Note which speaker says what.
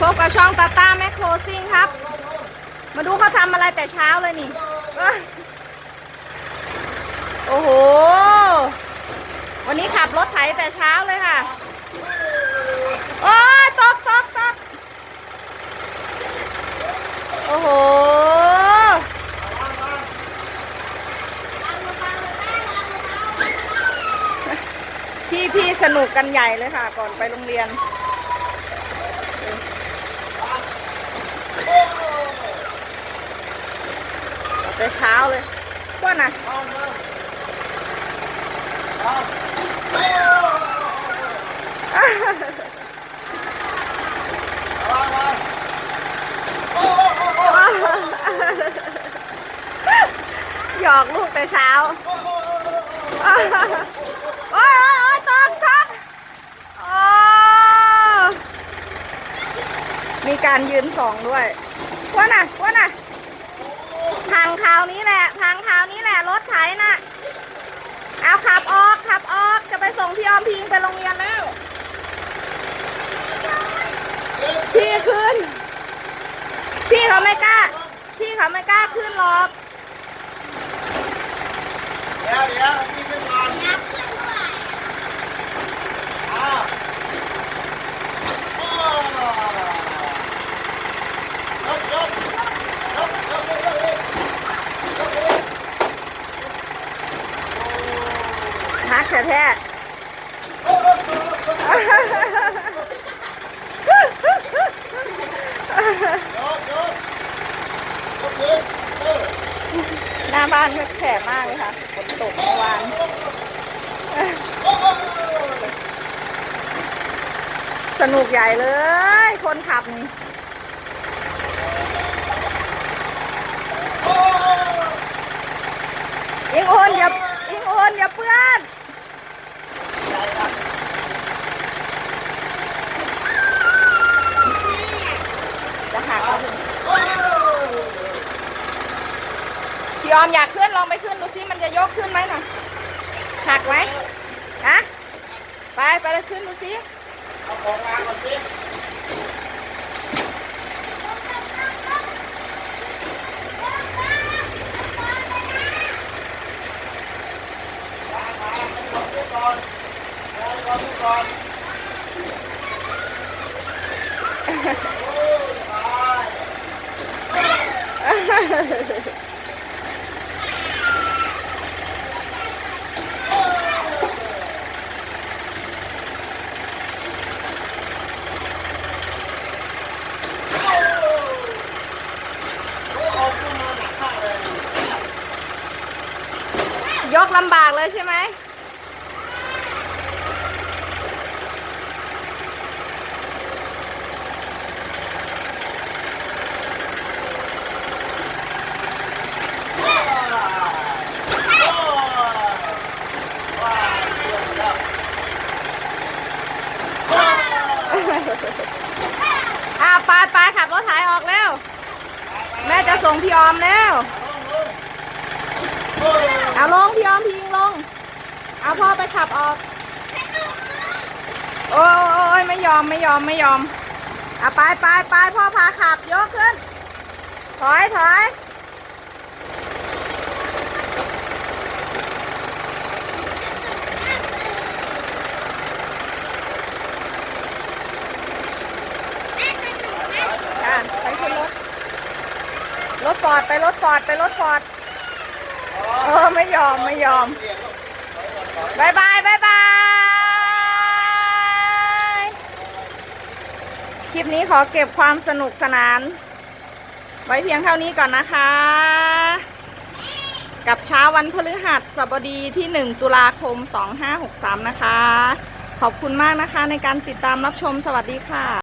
Speaker 1: พบกับช่องตาต้าแมคโครซิ่งครับ มาดูเขาทำอะไรแต่เช้าเลยนี่ โอ้โห วันนี้ขับรถไถแต่เช้าเลยค่ะ โอ้ยตกตกตกโอ้โหพี่พี่สนุกกันใหญ่เลยค่ะ ก่อนไปโรงเรียน แต่เช้าเลยว่าน่ะหยอกลูกแต่เช้าโอ้ยโอ้ยโอ้ยตกมีการยืนสองด้วยว่าน่ะว่าน่ะ ทางคราวนี้แหละทางคราวนี้แหละ รถไถน่ะ เอาขับออกขับออก จะไปส่งพี่ออมพิงไปโรงเรียนแล้ว พี่ขึ้น พี่เขาไม่กล้า พี่เขาไม่กล้าขึ้นหรอก
Speaker 2: เดี๋ยวเดี๋ยวพี่ขึ้นก่อนอ้าวโอ้ยกยกยกยกยกยกยกยกยก
Speaker 1: ฮั กแท้
Speaker 2: โอ้ยยกยกยกขึ้นเออ
Speaker 1: ๆหน้าบ้านก็แฉะมากเลยค่ะฝนตกเมื่อวานสนุกใหญ่เลย คนขับนี่
Speaker 2: ยิ
Speaker 1: งโอนอย่าอิงโอนอย่าเปื้อนจะหักเอาถึง
Speaker 2: โอ้ย
Speaker 1: พี่ ออมอยากขึ้นลองไปขึ้นดูซิมันจะยกขึ้นไหมน่ะหักไหมฮะไปไปเลยขึ้นดูซิ
Speaker 2: เอาของมาก่อนสิก่อนให้ก่อนให้ก่อนให้ก่อนโอ้ยตาย เอาขึ้นมาหนักมากเลย
Speaker 1: ย กลำบากเลยใช่ไหมอ่าไปไปขับรถไถออกแล้ว แม่จะส่งพี่ออมแล้ว เอาลงพี่ออมพี่ยิงลง เอาพ่อไปขับออกโอ้ยโอ้ยไม่ยอมไม่ยอมไม่ยอมเอาไปไปไปพ่อพาขับยกขึ้น ถอยถอยไปขึ้นรถ รถฟอร์ดไปรถฟอร์ดไปรถฟอร์ด เออไม่ยอมไม่ยอมบายบายบายบายคลิปนี้ขอเก็บความสนุกสนาน ไว้เพียงเท่านี้ก่อนนะคะ กับเช้าวันพฤหัสบดีที่ 1 ตุลาคม 2563 นะคะ ขอบคุณมากนะคะในการติดตามรับชมสวัสดีค่ะ